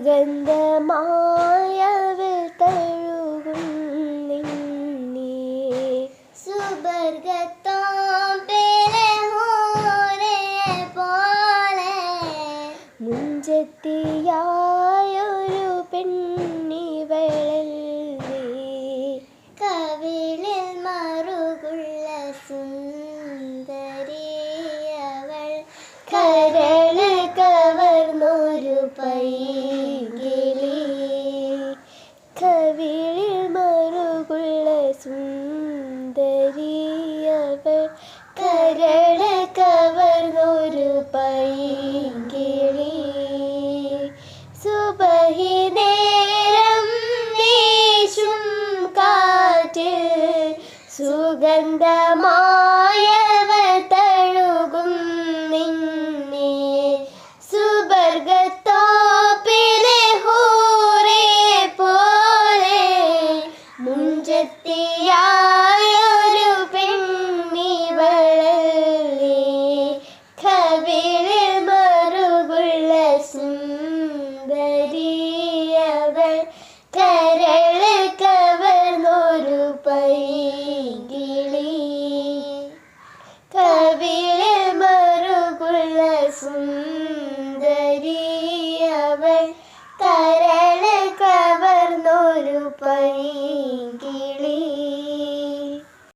സുഗന്ധമായവ തഴുകും സുബർഗത്ത് കവർന്നൊരു പൈകിളി കവിളിൽ മറുകുള്ള സുന്ദരിയവൾ കരള കവർന്നൊരു പൈകിളി സുബഹി നേരം വീശും കാറ്റ് സുഗന്ധമായവ നെഞ്ചെത്തിയായൊരു പെണ്ണിവളല്ലേ കവിളിൽ മറുകുള്ള സുന്ദരിയവൾ കരൾ കവർന്നൊരു പൈകിളി. കവിളിൽ മറുകുള്ള സുന്ദരിയവൾ കരൾ കവർന്നൊരു പൈ കിളി